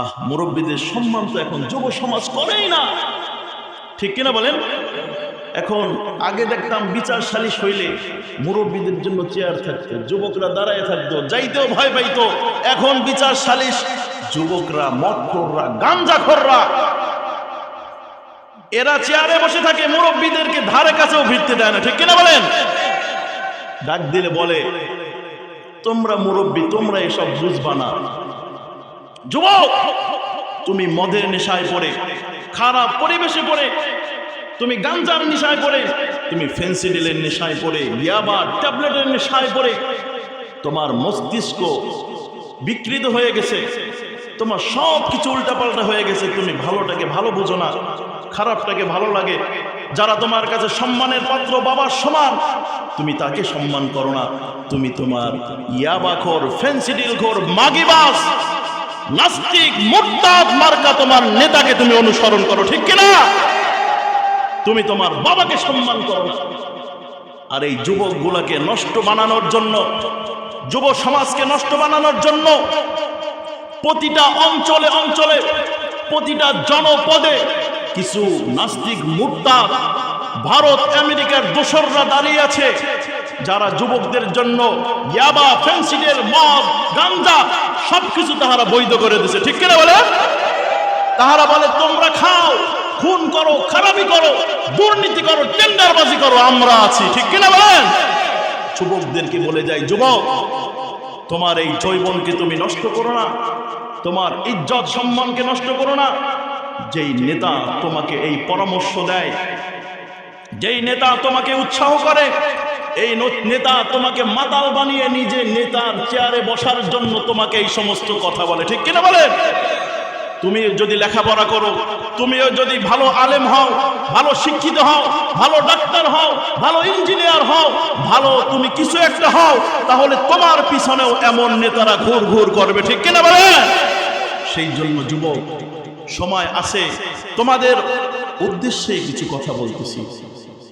আহ, মুরব্বীদের সম্মান তো এখন যুব সমাজ করেই না। ঠিক কিনা বলেন? এখন আগে দেখতাম বিচার সালিশ হইলে মুরব্বীদের জন্য চেয়ার থাকতো, যুবকরা দাঁড়ায় থাকতো, যাইতেও ভয় পাইতো। এখন বিচার সালিশ, যুবকরা মদখোররা, গাঞ্জাখোররা। এরা চেয়ারে বসে থাকে, মুরব্বীদেরকে ধারে কাছেও ভিড়তে দেয় না, ঠিক কিনা বলেন? ডাক দিলে বলে, তোমরা মুরব্বী, তোমরা এসব বুঝবা না। যুবক, তুমি মদের নেশায় পড়ে, খারাপ পরিবেশে পড়ে, তুমি গাঞ্জার নেশায় পড়ে, তুমি ফেন্সিডিলের নেশায় পড়ে ইয়াবা ট্যাবলেটের নেশায় পড়ে, তোমার মস্তিষ্ক বিকৃত হয়ে গেছে, তোমার সব কিছু উল্টাপাল্টা হয়ে গেছে, তুমি ভালোটাকে ভালো বুঝো না, খারাপটাকে ভালো লাগে, যারা তোমার কাছে সম্মানের পাত্র, বাবার সমান, তুমি তাকে সম্মান করো না, তুমি তোমার ইয়াবাখর ফেন্সিডিল খোর, মাগিবাস নাস্তিক মোরতাদ মার্কা তোমার নেতাকে তুমি অনুসরণ করো, ঠিক কিনা? তুমি তোমার বাবাকে সম্মান করো। আর এই যুবকগুলোকে নষ্ট বানানোর জন্য, যুব সমাজকে নষ্ট বানানোর জন্য প্রতিটা অঞ্চলে অঞ্চলে, প্রতিটা জনপদে কিছু নাস্তিক মুক্তা ভারত, আমেরিকার দোসররা দাঁড়িয়ে আছে। যারা যুবকদের জন্য ইয়াবা ফেন্সিডের মদ গাঞ্জা সবকিছু তাহারা বৈধ করে দিছে। ঠিক কিনা বলে? তাহারা বলে, তোমরা খাও, খুন করো, খারাপি করো, দুর্নীতি করো, টেন্ডারবাজি করো, আমরা আছি। ঠিক কিনা বলেন? যুবকদেরকে বলে যাই যুবক, তোমার এই জৈবনকে তুমি নষ্ট করো না, তোমার ইজ্জত সম্মানকে নষ্ট করো না। যেই নেতা তোমাকে এই পরামর্শ দেয়, যেই নেতা তোমাকে উৎসাহ করে এই নেতা তোমাকে মাতাল বানিয়ে নিজে নেতার চেয়ারে বসার জন্য তোমাকে এই সমস্ত কথা বলে। ঠিক কিনা বলেন তুমি যদি লেখাপড়া করো, তুমিও যদি ভালো আলেম হও, ভালো শিক্ষিত হও, ভালো ডাক্তার হও, ভালো ইঞ্জিনিয়ার হও, ভালো তুমি কিছু একটা হও, তাহলে তোমার পিছনেও এমন নেতারা ঘুর ঘুর করবে। ঠিক কিনা বলে? সেই জন্য যুবক, সময় আছে। তোমাদের উদ্দেশ্যে কিছু কথা বলতেছি।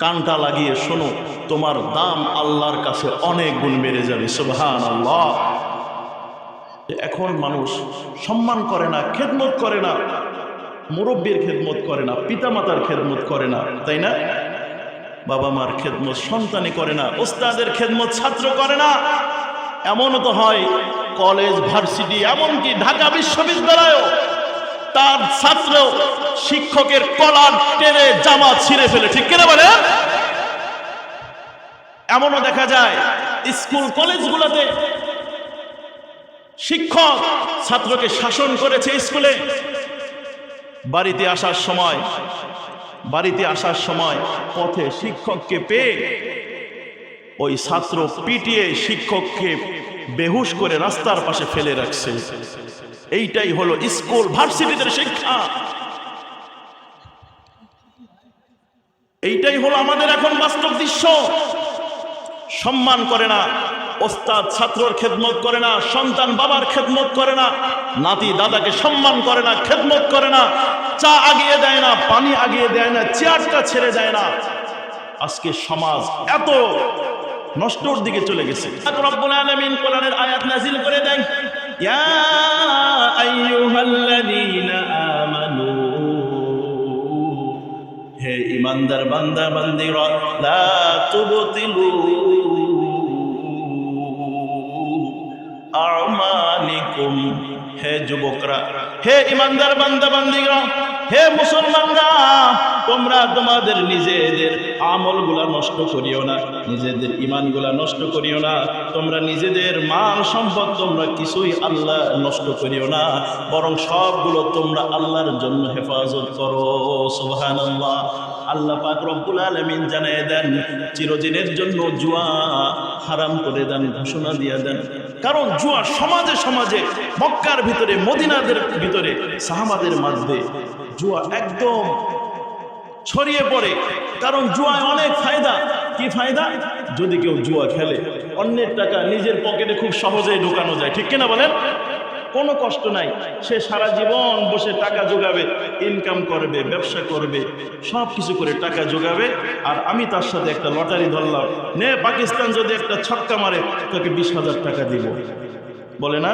কানটা লাগিয়ে শোনো, তোমার দাম আল্লাহর কাছে অনেক গুণ বেড়ে যাবে সুবহান আল্লাহ এখন মানুষ সম্মান করে না, খেদমত করে না, মুরব্বীর খেদমত করে না, পিতামাতার খেদমত করে না, তাই না? বাবা মার খেদমত, সন্তানই করে না ওস্তাদের খেদমত ছাত্র করে না। এমনও তো হয়, কলেজ, ভার্সিটি, এমনকি ঢাকা বিশ্ববিদ্যালয়ও তার ছাত্র শিক্ষকের কলার টেনে জামা ছিঁড়ে ফেলে। ঠিক কিনা বলে? এমনও দেখা যায়, স্কুল কলেজগুলোতে শিক্ষক ছাত্রকে শাসন করেছে স্কুলে। বাড়িতে আসার সময়, বাড়িতে আসার সময় পথে শিক্ষককে পেয়ে ওই ছাত্র পিটিয়ে শিক্ষককে বেহুশ করে রাস্তার পাশে ফেলে রাখছে। এইটাই হলো স্কুল ভার্সিটিদের শিক্ষা। এইটাই হলো আমাদের এখন বাস্তব দৃশ্য। সম্মান করে না, ওস্তাদ ছাত্রর খেদমত করে না, সন্তান বাবার খেদমত করে না, নাতি দাদাকে সম্মান করে না, খেদমত করে না, চা আগিয়ে দেয় না, পানি আগিয়ে দেয় না, চেয়ারটা ছেড়ে দেয় না। আজকে সমাজ এত নষ্টর দিকে চলে গেছে। আয়াত নাজিল করে দেন। ইয়া আইয়ুহাল্লাযীনা আমানু হে ইমানদার বান্দা বান্দিরা লা তুবতিলু হে যুবকরা, হে ইমানদার বান্দা বান্দিরা হে মুসলমানরা, তোমরা তোমাদের নিজেদের আমলগুলা নষ্ট করিও না, নিজেদের ইমানগুলা নষ্ট করিও না, তোমরা নিজেদের মাল সম্পদ তোমরা কিছুই আল্লাহ নষ্ট করিও না, বরং সবগুলো তোমরা আল্লাহর জন্য হেফাজত করো সোহান আল্লাহ পাক রব্বুল আলামিন জানিয়ে দেন, চিরদিনের জন্য জুয়া হারাম করে দেন, ঘোষণা দিয়ে দেন। কারণ জুয়া সমাজে সমাজে, মক্কার ভিতরে, মদিনাদের ভিতরে, সাহাবাদের মধ্যে জুয়া একদম ছড়িয়ে পড়ে। কারণ জুয়ায় অনেক ফায়দা। কি ফায়দা? যদি কেউ জুয়া খেলে, অন্যের টাকা নিজের পকেটে খুব সহজেই ঢোকানো যায়। ঠিক কিনা বলেন? কোনো কষ্ট নাই। সে সারা জীবন বসে টাকা জোগাবে। ইনকাম করবে, ব্যবসা করবে সব কিছু করে টাকা জোগাবে, আর আমি তার সাথে একটা লটারি ধরলাম। নে, পাকিস্তান যদি একটা ছক্কা মারে, তোকে বিশ হাজার টাকা দিব। বলে না?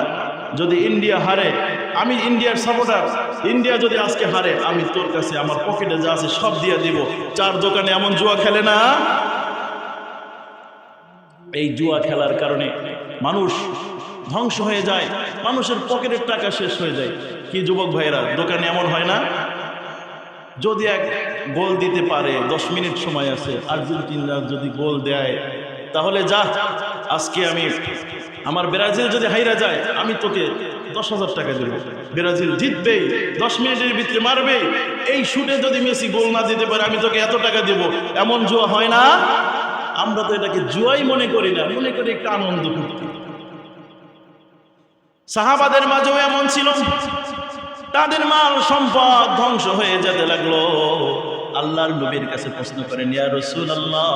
যদি ইন্ডিয়া হারে, আমি ইন্ডিয়ার সাপোর্টার ইন্ডিয়া যদি আজকে হারে, আমি তোর কাছে আমার পকেটে যা আছে সব দিয়ে দিব। চার দোকানে এমন জুয়া খেলে না? এই জুয়া খেলার কারণে মানুষ ধ্বংস হয়ে যায়, মানুষের পকেটের টাকা শেষ হয়ে যায়। কি যুবক ভাইয়েরা, দোকানে এমন হয় না? যদি এক গোল দিতে পারে, দশ মিনিট সময় আছে, আর্জেন্টিনা যদি গোল দেয়, তাহলে যা, আজকে আমি, আমার ব্রাজিল যদি হাইরা যায়, আমি তোকে দশ হাজার টাকা দেবো। ব্রাজিল জিতবেই দশ মিনিটের ভিতরে মারবে, এই শুটে যদি মেসি গোল না দিতে পারে, আমি তোকে এত টাকা দেবো। এমন জুয়া হয় না? আমরা তো এটাকে জুয়াই মনে করি না, মনে করি একটা আনন্দ করতে। সাহাবাদের মাঝেও এমন ছিল। তাদের মাল সম্পদ ধ্বংস হয়ে যেতে লাগল। আল্লাহর নবীর কাছে প্রশ্ন করেন, ইয়া রসুল আল্লাহ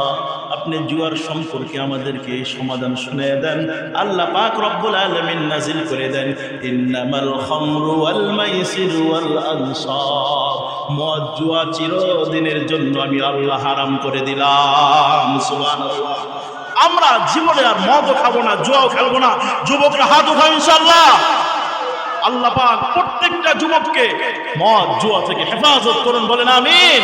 আপনি জুয়ার সম্পর্কে আমাদেরকে সমাধান শুনে দেন। আল্লাহ পাক রব্বুল আলামিন নাজিল করে দেন, ইন্নামাল খামরু ওয়াল মাইসিরু ওয়াল আনসাব মদ, জুয়া চিরদিনের জন্য আমি আল্লাহ হারাম করে দিলাম। সুবহানাল্লাহ। আমরা জীবনে আর মদও খাব না, জুয়াও খেলব না। যুবকরা হাত উঠাও ইনশাল্লাহ আল্লাহ পাক প্রত্যেকটা যুবককে মদ, জুয়া থেকে হেফাজত করুন, বলেন আমিন।